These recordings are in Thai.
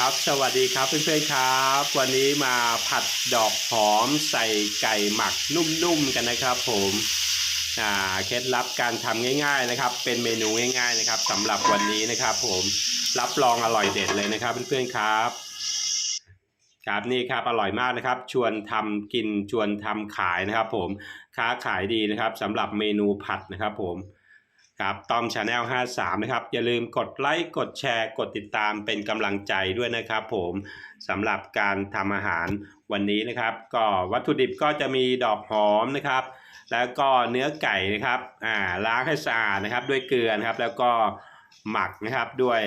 ครับสวัสดีครับเพื่อนๆครับ วันนี้มาผัดดอกหอมใส่ไก่หมักนุ่มๆกันนะครับ ผมอ่าเคล็ดลับการทำง่าย ๆนะครับ เป็นเมนูง่าย ๆนะครับสำหรับวันนี้นะครับ ผมรับรองอร่อยเด็ดเลยนะครับเพื่อนๆครับ ครับนี่ครับอร่อยมากนะครับ ชวนทำกินชวนทำขายนะครับ ผมค้าขายดีนะครับสำหรับเมนูผัดนะครับ ผม ครับตอมชาแนล53 นะครับ อย่าลืมกดไลค์กดแชร์กดติดตามเป็นกำลังใจด้วยนะครับผมสำหรับการทำอาหารวันนี้นะครับ ก็วัตถุดิบก็จะมีดอกหอมนะครับ แล้วก็เนื้อไก่นะครับอ่าล้างให้สะอาดนะครับ ด้วยเกลือนะครับ แล้วก็หมักนะครับด้วย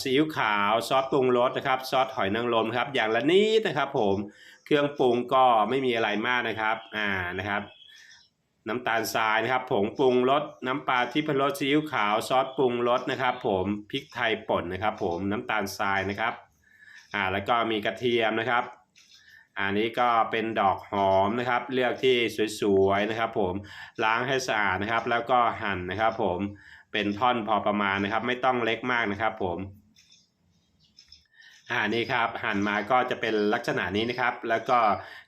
ซีอิ๊วขาวซอสปรุงรสนะครับซอสหอยนางรมครับอย่างละนิดนะครับ ผมเครื่องปรุงก็ไม่มีอะไรมากนะครับอ่านะครับ น้ำตาลทรายนะครับ ผงปรุงรสน้ำปลาที่พรสซีอิ๊วขาวซอสปรุงรสนะครับ ผมพริกไทยป่นนะครับ ผมน้ำตาลทรายนะครับอ่าแล้วก็มีกระเทียมนะครับอันนี้ก็เป็นดอกหอมนะครับ เลือกที่สวยๆนะครับ ผมล้างให้สะอาดนะครับ แล้วก็หั่นนะครับ ผมเป็นท่อนพอประมาณนะครับ ไม่ต้องเล็กมากนะครับ ผม อ่านี่ครับหั่นมาก็จะเป็นลักษณะนี้นะครับ แล้วก็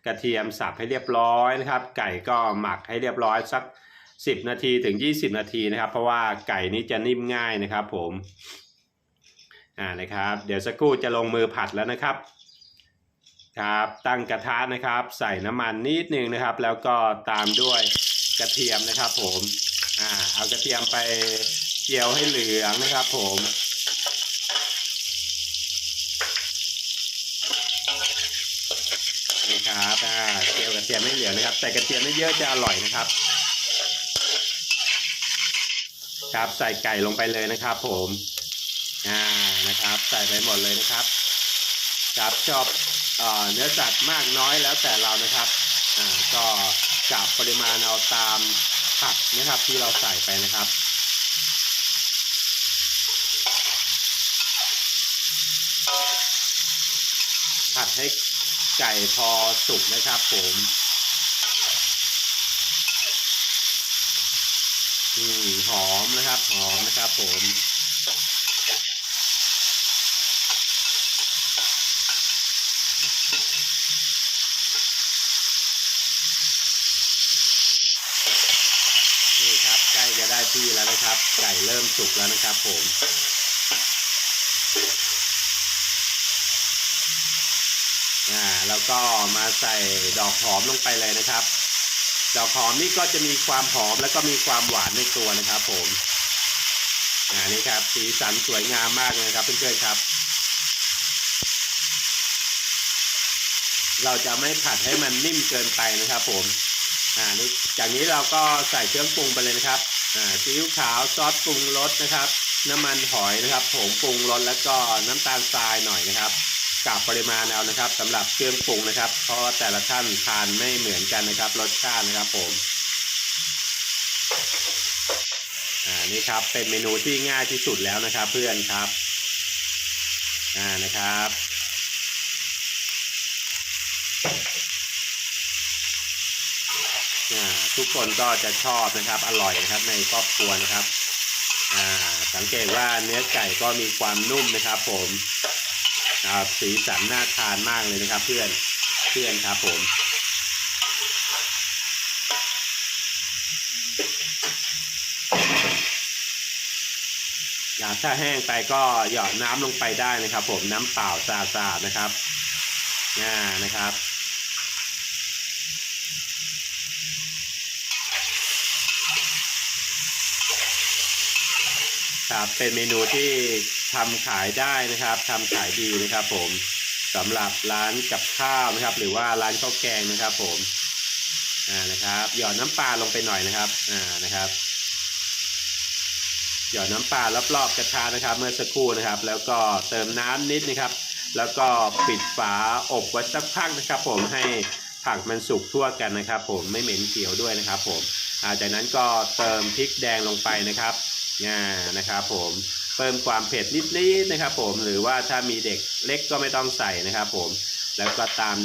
กระเทียมสับให้เรียบร้อยนะครับ ไก่ก็หมักให้เรียบร้อยสัก 10 นาทีถึง 20 นาทีนะครับ เพราะว่าไก่นี้จะนิ่มง่ายนะครับ ผมอ่านะครับ เดี๋ยวสักครู่จะลงมือผัดแล้วนะครับครับตั้งกระทะนะครับ ใส่น้ำมันนิดนึงนะครับ แล้วก็ตามด้วยกระเทียมนะครับ ผมอ่าเอากระเทียมไปเจียวให้เหลืองนะครับ ผมนี่ครับอ่าเจียวกระเทียมให้เหลือนะครับ ใส่กระเทียมไม่เยอะจะอร่อยนะครับ ครับใส่ไก่ลงไปเลยนะครับ ผมอ่านะครับ ใส่ไปหมดเลยนะครับครับชอบเอเนื้อสัตว์มากน้อยแล้วแต่เรานะครับอ่าก็จับปริมาณเอาตามผักนะครับที่เราใส่ไปนะครับผัดให้ ไก่พอสุกนะครับผมอืมหอมนะครับหอมนะครับผมนี่ครับใกล้จะได้ที่แล้วนะครับ ไก่เริ่มสุกแล้วนะครับผมอ่า แล้วก็มาใส่ดอกหอมลงไปเลยนะครับ ดอกหอมนี่ก็จะมีความหอมแล้วก็มีความหวานในตัวนะครับผมอ่านี่ครับสีสันสวยงามมากเลยครับเพื่อนๆครับ เราจะไม่ผัดให้มันนิ่มเกินไปนะครับผมอ่านี่จากนี้เราก็ใส่เครื่องปรุงไปเลยนะครับอ่าซีอิ๊วขาวซอสปรุงรสนะครับ น้ำมันหอยนะครับผงปรุงรสแล้วก็น้ำตาลทรายหน่อยนะครับ กับปริมาณเอานะครับสำหรับเครื่องปรุงนะครับ เพราะว่าแต่ละท่านทานไม่เหมือนกันนะครับ รสชาตินะครับผมอ่านี่ครับเป็นเมนูที่ง่ายที่สุดแล้วนะครับ เพื่อนครับอ่านะครับอ่าทุกคนก็จะชอบนะครับอร่อยนะครับในครอบครัวนะครับอ่าสังเกตว่าเนื้อไก่ก็มีความนุ่มนะครับผม อ่าสีสันน่าทานมากเลยนะครับ เพื่อนเพื่อนครับผมอยากถ้าแห้งไปก็หยอดน้ำลงไปได้นะครับ ผมน้ำเปล่าสะอาดๆนะครับอ่านะครับ ครับเป็นเมนูที่ ทำขายได้นะครับทำขายดีนะครับ ผมสำหรับร้านกับข้าวนะครับ หรือว่าร้านข้าวแกงนะครับ ผมอ่านะครับ หยอดน้ำปลาลงไปหน่อยนะครับอ่านะครับ หยอดน้ำปลารอบๆกระทะนะครับ เมื่อสักครู่นะครับ แล้วก็เติมน้ำนิดนะครับ แล้วก็ปิดฝาอบไว้สักพักนะครับ ผมให้ผักมันสุกทั่วกันนะครับ ผมไม่เหม็นเขียวด้วยนะครับ ผมจากนั้นก็เติมพริกแดงลงไปนะครับอ่านะครับ ผม เพิ่มความเผ็ดนิดๆนะครับผมหรือว่าถ้ามีเด็กเล็กก็ไม่ต้องใส่นะครับผมแล้วก็ตาม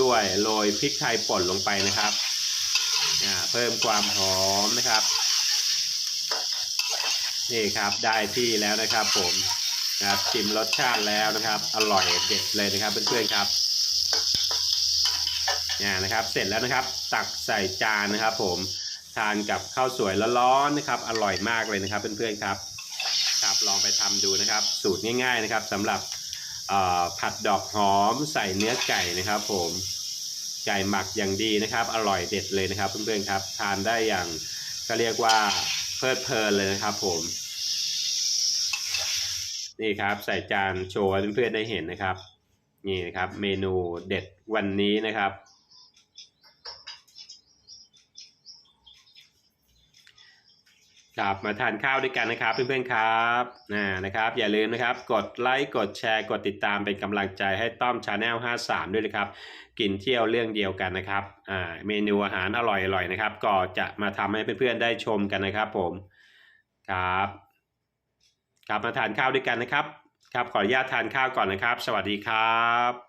ด้วยโรยพริกไทยป่นลงไปนะครับอ่าเพิ่มความหอมนะครับนี่ครับได้ที่แล้วนะครับผมนะครับชิมรสชาติแล้วนะครับ อร่อยเด็ดเลยนะครับเพื่อนๆครับเนี่ยนะครับเสร็จแล้วนะครับ ตักใส่จานนะครับ ผมทานกับข้าวสวยร้อนๆนะครับ อร่อยมากเลยนะครับเพื่อนๆครับ ครับลองไปทำดูนะครับ สูตรง่าย ๆนะครับสำหรับผัดดอกหอมใส่เนื้อไก่นะครับ ผมไก่หมักอย่างดีนะครับ อร่อยเด็ดเลยนะครับ เพื่อนๆครับ ทานได้อย่างก็เรียกว่าเพลิดเพลินเลยนะครับ ผม นี่ครับใส่จานโชว์เพื่อนๆได้เห็นนะครับ นี่นะครับ เมนูเด็ดวันนี้นะครับ ครับมาทานข้าวด้วยกันนะครับเพื่อนๆครับนะนะครับ อย่าลืมนะครับกดไลค์กดแชร์กดติดตามเป็นกำลังใจให้ต้อมชาแนล53 ด้วยนะครับ กินเที่ยวเรื่องเดียวกันนะครับอ่าเมนูอาหารอร่อยๆนะครับ ก็จะมาทำให้เพื่อนๆได้ชมกันนะครับ ผมครับครับมาทานข้าวด้วยกันนะครับ ครับขออนุญาตทานข้าวก่อนนะครับ สวัสดีครับ